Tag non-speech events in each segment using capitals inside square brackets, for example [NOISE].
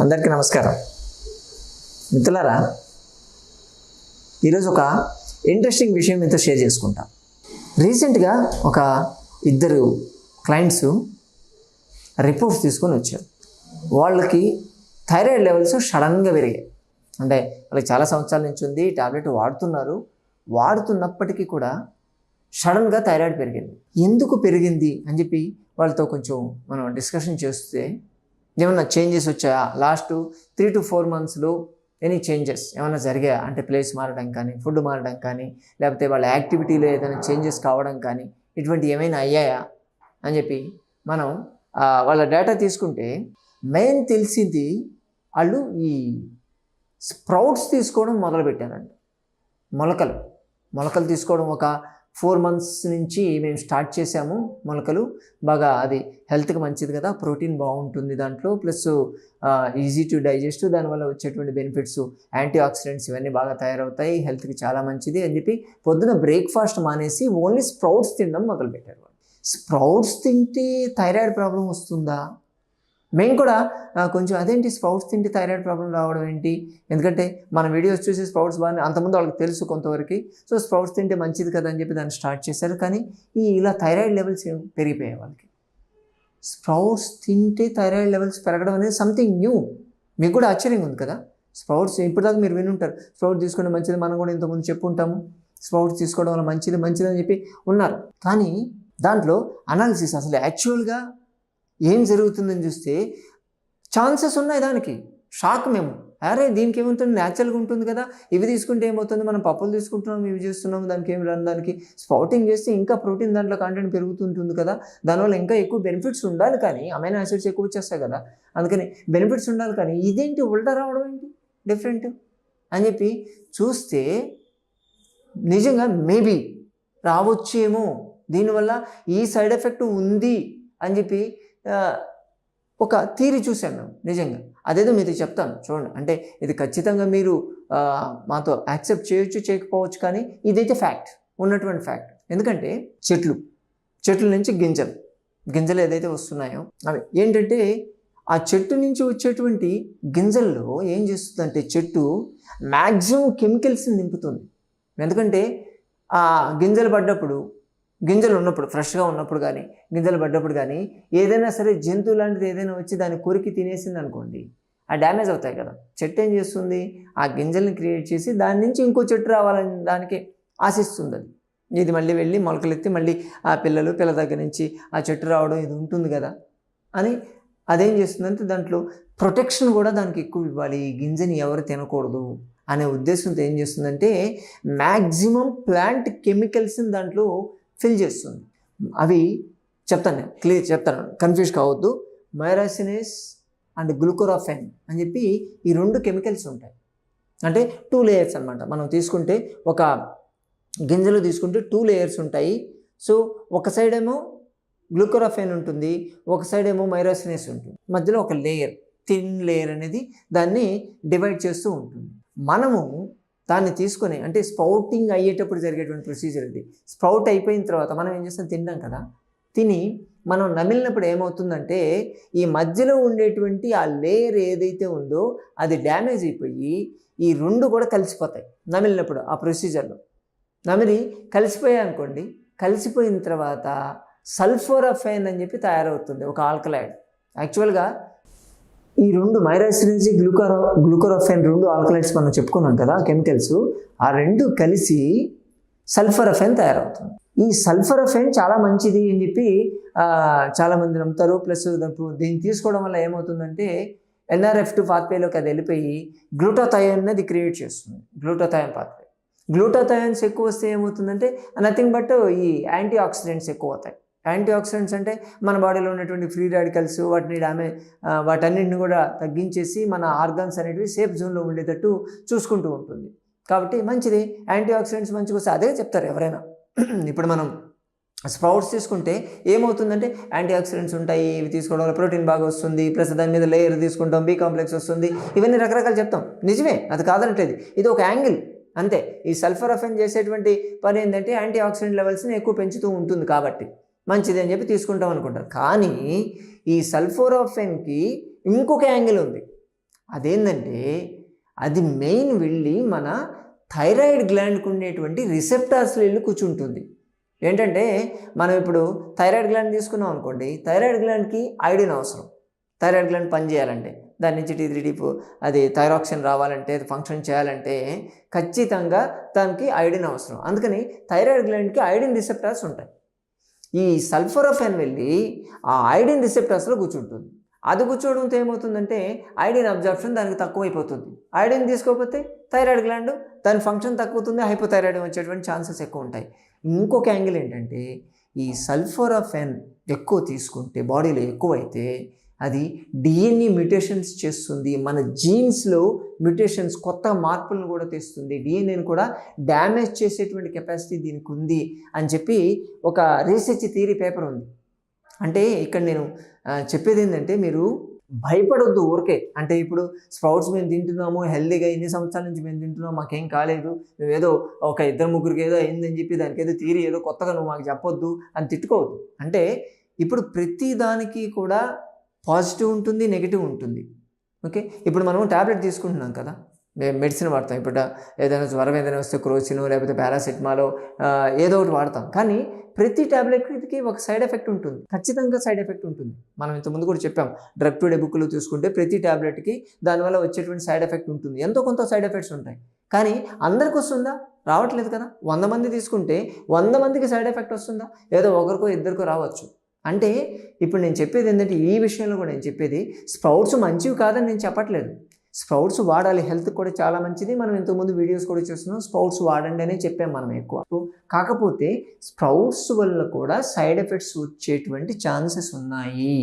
అందరికీ నమస్కారం. మిత్రులారా ఈరోజు ఒక ఇంట్రెస్టింగ్ విషయం మీతో షేర్ చేసుకుంటా. రీసెంట్గా ఒక ఇద్దరు క్లయింట్స్ రిపోర్ట్స్ తీసుకొని వచ్చారు. వాళ్ళకి థైరాయిడ్ లెవెల్స్ సడన్గా పెరిగాయి. అంటే వాళ్ళకి చాలా సంవత్సరాల నుంచి ఉంది టాబ్లెట్ వాడుతున్నారు. వాడుతున్నప్పటికీ కూడా సడన్గా థైరాయిడ్ పెరిగింది. ఎందుకు పెరిగింది అని చెప్పి వాళ్ళతో కొంచెం మనం డిస్కషన్ చేస్తే ఏమైనా చేంజెస్ వచ్చాయా? లాస్ట్ త్రీ టు ఫోర్ మంత్స్లో ఎనీ చేంజెస్ ఏమైనా జరిగాయా? అంటే ప్లేస్ మారడం కానీ ఫుడ్ మారడం కానీ లేకపోతే వాళ్ళ యాక్టివిటీలో ఏదైనా చేంజెస్ కావడం కానీ ఇటువంటి ఏమైనా అయ్యాయా? అని చెప్పి మనం వాళ్ళ డేటా తీసుకుంటే మెయిన్ తెలిసింది వాళ్ళు ఈ స్ప్రౌట్స్ తీసుకోవడం మొదలుపెట్టారండి మొలకలు. మొలకలు తీసుకోవడం ఒక ఫోర్ మంత్స్ నుంచి మేము స్టార్ట్ చేసాము మొలకలు. బాగా అది హెల్త్కి మంచిది కదా ప్రోటీన్ బాగుంటుంది దాంట్లో. ప్లస్ ఈజీ టు డైజెస్ట్ దానివల్ల వచ్చేటువంటి బెనిఫిట్స్ యాంటీ ఆక్సిడెంట్స్ ఇవన్నీ బాగా తయారవుతాయి హెల్త్కి చాలా మంచిది అని చెప్పి పొద్దున బ్రేక్ఫాస్ట్ మానేసి ఓన్లీ స్ప్రౌట్స్ తినడం మొదలుపెట్టారు వాళ్ళు. స్ప్రౌట్స్ తింటే థైరాయిడ్ ప్రాబ్లం వస్తుందా? మేము కూడా కొంచెం అదేంటి స్ప్రౌట్స్ తింటే థైరాయిడ్ ప్రాబ్లం రావడం ఏంటి? ఎందుకంటే మన వీడియోస్ చూసి స్ప్రౌట్స్ బాగా అంతకుముందు వాళ్ళకి తెలుసు కొంతవరకు. సో స్ప్రౌట్స్ తింటే మంచిది కదా అని చెప్పి దాన్ని స్టార్ట్ చేశారు. కానీ ఈ ఇలా థైరాయిడ్ లెవెల్స్ పెరిగిపోయాయి వాళ్ళకి. స్ప్రౌట్స్ తింటే థైరాయిడ్ లెవెల్స్ పెరగడం అనేది సంథింగ్ న్యూ. మీకు కూడా ఆశ్చర్యంగా ఉంది కదా? స్ప్రౌట్స్ ఇప్పటిదాకా మీరు వినుంటారు. స్ప్రౌట్ తీసుకుంటే మంచిది మనం కూడా ఇంతకుముందు చెప్పుంటాము. స్ప్రౌట్స్ తీసుకోవడం వల్ల మంచిది మంచిది అని చెప్పి ఉన్నారు. కానీ దాంట్లో అనాలిసిస్ అసలు యాక్చువల్గా ఏం జరుగుతుందని చూస్తే ఛాన్సెస్ ఉన్నాయి దానికి. షాక్ మేము. అరే దీనికి ఏముంటుంది? న్యాచురల్గా ఉంటుంది కదా. ఇవి తీసుకుంటే ఏమవుతుంది? మనం పప్పులు తీసుకుంటున్నాం ఇవి చేస్తున్నాం దానికి ఏమి రాను దానికి. స్పౌటింగ్ చేస్తే ఇంకా ప్రోటీన్ దాంట్లో కంటెంట్ పెరుగుతుంటుంది కదా. దానివల్ల ఇంకా ఎక్కువ బెనిఫిట్స్ ఉండాలి కానీ అమైనో యాసిడ్స్ ఎక్కువ వచ్చేస్తాయి కదా. అందుకని బెనిఫిట్స్ ఉండాలి కానీ ఇదేంటి ఉల్టా రావడం ఏంటి? డిఫరెంట్ అని చెప్పి చూస్తే నిజంగా మేబీ రావచ్చేమో. దీనివల్ల ఈ సైడ్ ఎఫెక్ట్ ఉంది అని చెప్పి ఒక థీరీ చూశాను మేము నిజంగా. అదేదో మీతో చెప్తాను చూడండి. అంటే ఇది ఖచ్చితంగా మీరు మాతో యాక్సెప్ట్ చేయొచ్చు చేయకపోవచ్చు కానీ ఇదైతే ఫ్యాక్ట్ ఉన్నటువంటి ఫ్యాక్ట్. ఎందుకంటే చెట్లు చెట్ల నుంచి గింజలు గింజలు ఏదైతే వస్తున్నాయో అవి. ఏంటంటే ఆ చెట్టు నుంచి వచ్చేటువంటి గింజల్లో ఏం చేస్తుందంటే చెట్టు మ్యాక్సిమం కెమికల్స్ని నింపుతుంది. ఎందుకంటే ఆ గింజలు పడ్డప్పుడు గింజలు ఉన్నప్పుడు ఫ్రెష్గా ఉన్నప్పుడు కానీ గింజలు పడ్డప్పుడు కానీ ఏదైనా సరే జంతువు లాంటిది ఏదైనా వచ్చి దాన్ని కొరికి తినేసింది అనుకోండి ఆ డ్యామేజ్ అవుతాయి కదా. చెట్టు ఏం చేస్తుంది? ఆ గింజల్ని క్రియేట్ చేసి దాని నుంచి ఇంకో చెట్టు రావాలని దానికి ఆశిస్తుంది అది. ఇది మళ్ళీ వెళ్ళి మొలకలెత్తి మళ్ళీ ఆ పిల్లలు పిల్ల దగ్గర నుంచి ఆ చెట్టు రావడం ఇది ఉంటుంది కదా అని అదేం చేస్తుందంటే దాంట్లో ప్రొటెక్షన్ కూడా దానికి ఎక్కువ ఇవ్వాలి. ఈ గింజని ఎవరు తినకూడదు అనే ఉద్దేశంతో ఏం చేస్తుందంటే మ్యాక్సిమం ప్లాంట్ కెమికల్స్ని దాంట్లో ఫిల్ చేస్తుంది. అవి చెప్తాను నేను క్లియర్ చెప్తాను. కన్ఫ్యూజ్ కావద్దు. మైరాసినేస్ అండ్ గ్లూకోరాఫెన్ అని చెప్పి ఈ రెండు కెమికల్స్ ఉంటాయి. అంటే టూ లేయర్స్ అనమాట మనం తీసుకుంటే ఒక గింజలు తీసుకుంటే టూ లేయర్స్ ఉంటాయి. సో ఒక సైడ్ ఏమో గ్లూకోరాఫెన్ ఉంటుంది ఒక సైడ్ ఏమో మైరాసినేస్ ఉంటుంది. మధ్యలో ఒక లేయర్ థిన్ లేయర్ అనేది దాన్ని డివైడ్ చేస్తూ ఉంటుంది. మనము దాన్ని తీసుకొని అంటే స్ప్రౌటింగ్ అయ్యేటప్పుడు జరిగేటువంటి ప్రొసీజర్ ఇది. స్ప్రౌట్ అయిపోయిన తర్వాత మనం ఏం చేస్తాం? తింటాం కదా. తిని మనం నమిలినప్పుడు ఏమవుతుందంటే ఈ మధ్యలో ఉండేటువంటి ఆ లేయర్ ఏదైతే ఉందో అది డ్యామేజ్ అయిపోయి ఈ రెండు కూడా కలిసిపోతాయి నమిలినప్పుడు ఆ ప్రొసీజర్లో నమిలి కలిసిపోయాయి అనుకోండి కలిసిపోయిన తర్వాత సల్ఫోరఫైన్ అని చెప్పి తయారవుతుంది ఒక ఆల్కలైడ్ యాక్చువల్గా ఈ రెండు మైరాసిరేజీ గ్లూకోరో గ్లూకోరోఫెన్ రెండు ఆల్కలైట్స్ మనం చెప్పుకున్నాం కదా కెమికల్స్ ఆ రెండు కలిసి సల్ఫరఫెన్ తయారవుతుంది. ఈ సల్ఫరఫెన్ చాలా మంచిది అని చెప్పి చాలామంది నమ్ముతారు. ప్లస్ దీన్ని తీసుకోవడం వల్ల ఏమవుతుందంటే ఎన్ఆర్ఎఫ్ టు పాత్వేలోకి అది వెళ్ళిపోయి గ్లూటోథయాన్ అనేది క్రియేట్ చేస్తుంది. Glutathione pathway. గ్లూటోథయాన్స్ ఎక్కువ వస్తే ఏమవుతుందంటే నథింగ్ బట్ ఈ యాంటీ ఆక్సిడెంట్స్ ఎక్కువ అవుతాయి. యాంటీ ఆక్సిడెంట్స్ అంటే మన బాడీలో ఉన్నటువంటి ఫ్రీ రాడికల్స్ వాటిని డామే వాటన్నిటిని కూడా తగ్గించేసి మన ఆర్గన్స్ అనేటివి సేఫ్ జోన్లో ఉండేటట్టు చూసుకుంటూ ఉంటుంది. కాబట్టి మంచిది. యాంటీ ఆక్సిడెంట్స్ మంచిగా వస్తే అదే చెప్తారు ఎవరైనా. [CLEARS THROAT] ఇప్పుడు మనం స్ప్రౌట్స్ తీసుకుంటే ఏమవుతుందంటే యాంటీ ఆక్సిడెంట్స్ ఉంటాయి ఇవి తీసుకోవడం వల్ల ప్రోటీన్ బాగా వస్తుంది ప్లస్ దాని మీద లేయర్ తీసుకుంటాం బి కాంప్లెక్స్ వస్తుంది ఇవన్నీ రకరకాలు చెప్తాం. నిజమే అది కాదనట్లేదు. ఇది ఒక యాంగిల్ అంతే. ఈ సల్ఫర్ అఫెన్ చేసేటువంటి పని ఏంటంటే యాంటీ ఆక్సిడెంట్ లెవెల్స్ని ఎక్కువ పెంచుతూ ఉంటుంది కాబట్టి. మంచిది అని చెప్పి తీసుకుంటాం అనుకుంటారు. కానీ ఈ సల్ఫోరాఫెన్కి ఇంకొక యాంగిల్ ఉంది. అదేంటంటే అది మెయిన్ వెళ్ళి మన థైరాయిడ్ గ్లాండ్కి ఉండేటువంటి రిసెప్టార్స్లో వెళ్ళి కూర్చుంటుంది. ఏంటంటే మనం ఇప్పుడు థైరాయిడ్ గ్లాండ్ తీసుకున్నాం అనుకోండి థైరాయిడ్ గ్లాండ్కి ఐడిన్ అవసరం. థైరాయిడ్ గ్లాండ్ పని చేయాలంటే దాని నుంచి టీ త్రీ అది థైరాక్సిన్ రావాలంటే అది ఫంక్షన్ చేయాలంటే ఖచ్చితంగా దానికి ఐడిన్ అవసరం. అందుకని థైరాయిడ్ గ్లాండ్కి ఐడిన్ రిసెప్టార్స్ ఉంటాయి. ఈ సల్ఫోరఫెన్ వెళ్ళి ఆ ఐడిన్ రిసెప్టర్స్లో కూర్చుంటుంది. అది కూర్చోవడంతో ఏమవుతుందంటే ఐడిన్ అబ్జార్ప్షన్ దానికి తక్కువైపోతుంది. ఐడిన్ తీసుకోకపోతే థైరాయిడ్ గ్లాండ్ దాని ఫంక్షన్ తక్కువతుంది హైపోథైరాయిడ్ వచ్చేటువంటి ఛాన్సెస్ ఎక్కువ ఉంటాయి. ఇంకొక యాంగిల్ ఏంటంటే ఈ సల్ఫోరఫెన్ ఎక్కువ తీసుకుంటే బాడీలో ఎక్కువైతే అది డిఎన్ఏ మ్యూటేషన్స్ చేస్తుంది. మన జీన్స్లో మ్యూటేషన్స్ కొత్త మార్పులను కూడా తెస్తుంది. డిఎన్ఏని కూడా డ్యామేజ్ చేసేటువంటి కెపాసిటీ దీనికి ఉంది అని చెప్పి ఒక రీసెర్చ్ థియరీ పేపర్ ఉంది. అంటే ఇక్కడ నేను చెప్పేది ఏంటంటే మీరు భయపడొద్దు ఊరికే. అంటే ఇప్పుడు స్ప్రౌట్స్ మేము తింటున్నాము హెల్దీగా ఎన్ని సంవత్సరాల నుంచి మేము తింటున్నాం మాకేం కాలేదు ఏదో ఒక ఇద్దరు ముగ్గురికి ఏదో అయిందని చెప్పి దానికి ఏదో తీరి ఏదో కొత్తగా నువ్వు మాకు చెప్పొద్దు అని తిట్టుకోవద్దు. అంటే ఇప్పుడు ప్రతి దానికి కూడా పాజిటివ్ ఉంటుంది నెగిటివ్ ఉంటుంది. ఓకే? ఇప్పుడు మనం ట్యాబ్లెట్ తీసుకుంటున్నాం కదా. మేము మెడిసిన్ వాడతాం. ఇప్పుడు ఏదైనా జ్వరం ఏదైనా వస్తే క్రోసినో లేకపోతే పారాసెటమాలో ఏదో ఒకటి వాడతాం. కానీ ప్రతి ట్యాబ్లెట్కి ఒక సైడ్ ఎఫెక్ట్ ఉంటుంది. ఖచ్చితంగా సైడ్ ఎఫెక్ట్ ఉంటుంది. మనం ఇంతకుముందు కూడా చెప్పాం. డ్రగ్ టుడే బుక్లో చూసుకుంటే ప్రతి ట్యాబ్లెట్కి దానివల్ల వచ్చేటువంటి సైడ్ ఎఫెక్ట్ ఉంటుంది. ఎంతో కొంత సైడ్ ఎఫెక్ట్స్ ఉంటాయి. కానీ అందరికి వస్తుందా? రావట్లేదు కదా. వంద మంది తీసుకుంటే వంద మందికి సైడ్ ఎఫెక్ట్ వస్తుందా? ఏదో ఒకరికో ఇద్దరికో రావచ్చు. అంటే ఇప్పుడు నేను చెప్పేది ఏంటంటే ఈ విషయంలో కూడా నేను చెప్పేది స్ప్రౌట్స్ మంచివి కాదని నేను చెప్పట్లేదు. స్ప్రౌట్స్ వాడాలి హెల్త్ కూడా చాలా మంచిది. మనం ఇంతకుముందు వీడియోస్ కూడా చూస్తున్నాం స్ప్రౌట్స్ వాడండి అనే చెప్పాం మనం ఎక్కువ. సో, కాకపోతే స్ప్రౌట్స్ వల్ల కూడా సైడ్ ఎఫెక్ట్స్ వచ్చేటువంటి ఛాన్సెస్ ఉన్నాయి.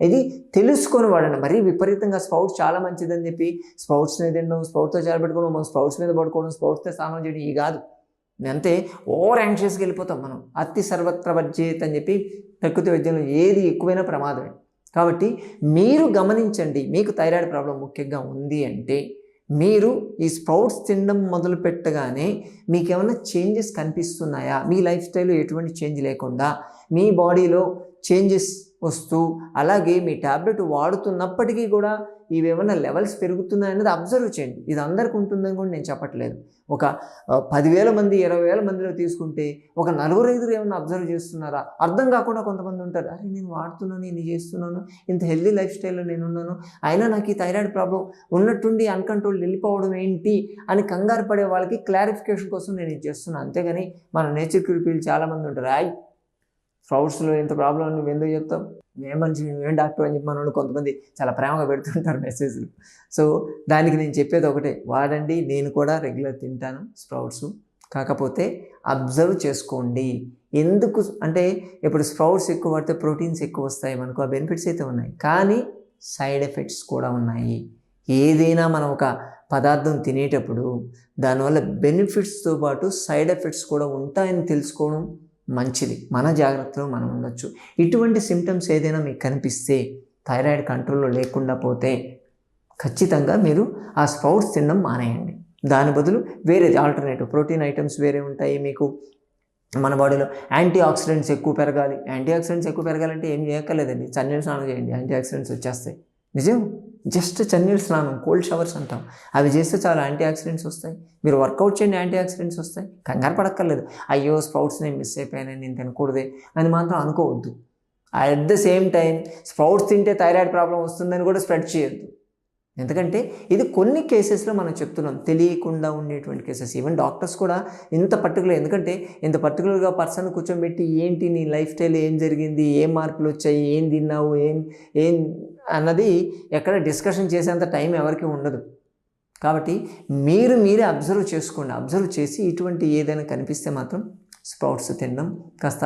ఇది తెలుసుకొని వాడండి. మరీ విపరీతంగా స్ప్రౌట్స్ చాలా మంచిదని చెప్పి స్ప్రౌట్స్ మీద తినడం స్ప్రౌట్తో చేరబెట్టుకోవడం మనం స్ప్రౌట్స్ మీద పడుకోవడం స్ప్రౌట్స్తో స్నానం చేయడం ఈ కాదు. అంతే ఓవర్ యాంగ్షియస్కి వెళ్ళిపోతాం మనం. అతి సర్వత్ర వర్జేత్ అని చెప్పి ప్రకృతి వైద్యంలో ఏది ఎక్కువైనా ప్రమాదమే. కాబట్టి మీరు గమనించండి మీకు థైరాయిడ్ ప్రాబ్లం ముఖ్యంగా ఉంది అంటే మీరు ఈ స్ప్రౌట్స్ తినడం మొదలు పెట్టగానే మీకేమైనా చేంజెస్ కనిపిస్తున్నాయా? మీ లైఫ్ స్టైల్లో ఎటువంటి చేంజ్ లేకుండా మీ బాడీలో చేంజెస్ వస్తూ అలాగే మీ ట్యాబ్లెట్ వాడుతున్నప్పటికీ కూడా ఇవేమన్నా లెవెల్స్ పెరుగుతున్నాయన్నది అబ్జర్వ్ చేయండి. ఇది అందరికి ఉంటుందని కూడా నేను చెప్పట్లేదు. ఒక పదివేల మంది ఇరవై వేల మందిలో తీసుకుంటే ఒక నలుగురు ఐదుగురు ఏమైనా అబ్జర్వ్ చేస్తున్నారా? అర్థం కాకుండా కొంతమంది ఉంటారు. అరే నేను వాడుతున్నాను నేను చేస్తున్నాను ఇంత హెల్దీ లైఫ్ స్టైల్లో నేను ఉన్నాను అయినా నాకు ఈ థైరాయిడ్ ప్రాబ్లం ఉన్నట్టుండి అన్కంట్రోల్ వెళ్ళిపోవడం ఏంటి అని కంగారు పడే వాళ్ళకి క్లారిఫికేషన్ కోసం నేను ఇది చేస్తున్నాను. అంతేగాని మన నేచర్ క్యూరిపీలు చాలామంది ఉంటారు. ఆయ్ స్ప్రౌట్స్లో ఇంత ప్రాబ్లం నువ్వు ఎందుకు చెప్తావు? ఏం మంచి ఏం డాక్టర్ అని చెప్పి మన వాళ్ళు కొంతమంది చాలా ప్రేమగా పెడుతుంటారు మెసేజ్లు. సో దానికి నేను చెప్పేది ఒకటే వాడండి నేను కూడా రెగ్యులర్ తింటాను స్ప్రౌట్స్. కాకపోతే అబ్జర్వ్ చేసుకోండి. ఎందుకు అంటే ఇప్పుడు స్ప్రౌట్స్ ఎక్కువ పడితే ప్రోటీన్స్ ఎక్కువ వస్తాయి మనకు ఆ బెనిఫిట్స్ అయితే ఉన్నాయి. కానీ సైడ్ ఎఫెక్ట్స్ కూడా ఉన్నాయి. ఏదైనా మనం ఒక పదార్థం తినేటప్పుడు దానివల్ల బెనిఫిట్స్తో పాటు సైడ్ ఎఫెక్ట్స్ కూడా ఉంటాయని తెలుసుకోవడం మంచిది. మన జాగ్రత్తలో మనం ఉండొచ్చు. ఇటువంటి సిమ్టమ్స్ ఏదైనా మీకు కనిపిస్తే థైరాయిడ్ కంట్రోల్లో లేకుండా పోతే ఖచ్చితంగా మీరు ఆ స్ప్రౌట్స్ తినడం మానేయండి. దాని బదులు వేరేది ఆల్టర్నేటివ్ ప్రోటీన్ ఐటమ్స్ వేరే ఉంటాయి మీకు. మన బాడీలో యాంటీ ఆక్సిడెంట్స్ ఎక్కువ పెరగాలి. యాంటీ ఆక్సిడెంట్స్ ఎక్కువ పెరగాలంటే ఏం చేయక్కర్లేదండి. చన్నీళ్ళు స్నానం చేయండి. యాంటీ ఆక్సిడెంట్స్ వచ్చేస్తాయి. నిజం? జస్ట్ చన్నీళ్ళు స్నానం కోల్డ్ షవర్స్ అంటాం. అవి చేస్తే చాలా యాంటీ ఆక్సిడెంట్స్ వస్తాయి. మీరు వర్కౌట్ చేయండి యాంటీ ఆక్సిడెంట్స్ వస్తాయి. కంగారు పడక్కర్లేదు. అయ్యో స్ప్రౌట్స్ నేను మిస్ అయిపోయాను నేను తినకూడదే అని మాత్రం అనుకోవద్దు. At the same time sprouts తింటే థైరాయిడ్ ప్రాబ్లం వస్తుందని కూడా స్ప్రెడ్ చేయొద్దు. ఎందుకంటే ఇది కొన్ని కేసెస్లో మనం చెప్తున్నాం. తెలియకుండా ఉండేటువంటి కేసెస్. ఈవెన్ డాక్టర్స్ కూడా ఇంత పర్టికులర్ ఎందుకంటే ఇంత పర్టికులర్గా పర్సన్ కూర్చోబెట్టి ఏంటి నీ లైఫ్ స్టైల్ ఏం జరిగింది ఏం మార్పులు వచ్చాయి ఏం తిన్నావు ఏం ఏం అన్నది ఎక్కడ డిస్కషన్ చేసేంత టైం ఎవరికి ఉండదు. కాబట్టి మీరు మీరే అబ్జర్వ్ చేసుకోండి. అబ్జర్వ్ చేసి ఇటువంటి ఏదైనా కనిపిస్తే మాత్రం స్ప్రౌట్స్ తినడం కాస్త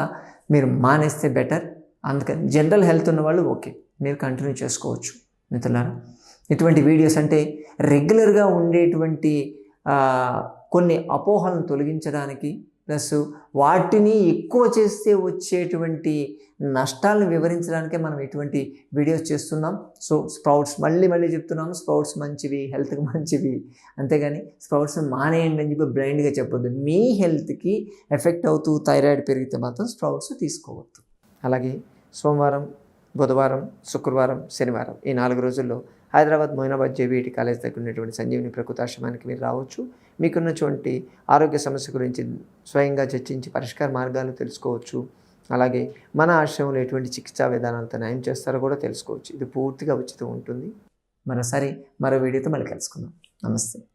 మీరు మానేస్తే బెటర్ అందుకని జనరల్ హెల్త్ ఉన్న వాళ్ళు ఓకే మీరు కంటిన్యూ చేసుకోవచ్చు. మిత్రులారా ఇటువంటి వీడియోస్ అంటే రెగ్యులర్గా ఉండేటువంటి కొన్ని అపోహలను తొలగించడానికి ప్లస్ వాటిని ఎక్కువ చేస్తే వచ్చేటువంటి నష్టాలను వివరించడానికే మనం ఇటువంటి వీడియోస్ చేస్తున్నాం. సో స్ప్రౌట్స్ మళ్ళీ మళ్ళీ చెప్తున్నాం స్ప్రౌట్స్ మంచివి హెల్త్కి మంచివి. అంతేగాని స్ప్రౌట్స్ మానేయండి అని చెప్పి బ్లైండ్గా చెప్పొద్దు. మీ హెల్త్కి ఎఫెక్ట్ అవుతూ థైరాయిడ్ పెరిగితే మాత్రం స్ప్రౌట్స్ తీసుకోవద్దు. అలాగే సోమవారం బుధవారం శుక్రవారం శనివారం ఈ నాలుగు రోజుల్లో హైదరాబాద్ మొయినాబాద్ జేబీఈటి కాలేజ్ దగ్గర ఉన్నటువంటి సంజీవిని ప్రకృతాశ్రమానికి మీరు రావచ్చు. మీకున్నటువంటి ఆరోగ్య సమస్య గురించి స్వయంగా చర్చించి పరిష్కార మార్గాలు తెలుసుకోవచ్చు. అలాగే మన ఆశ్రమంలో ఎటువంటి చికిత్సా విధానాలతో న్యాయం చేస్తారో కూడా తెలుసుకోవచ్చు. ఇది పూర్తిగా ఉచితం ఉంటుంది. మరోసారి మరో వీడియోతో మళ్ళీ కలుసుకుందాం. నమస్తే.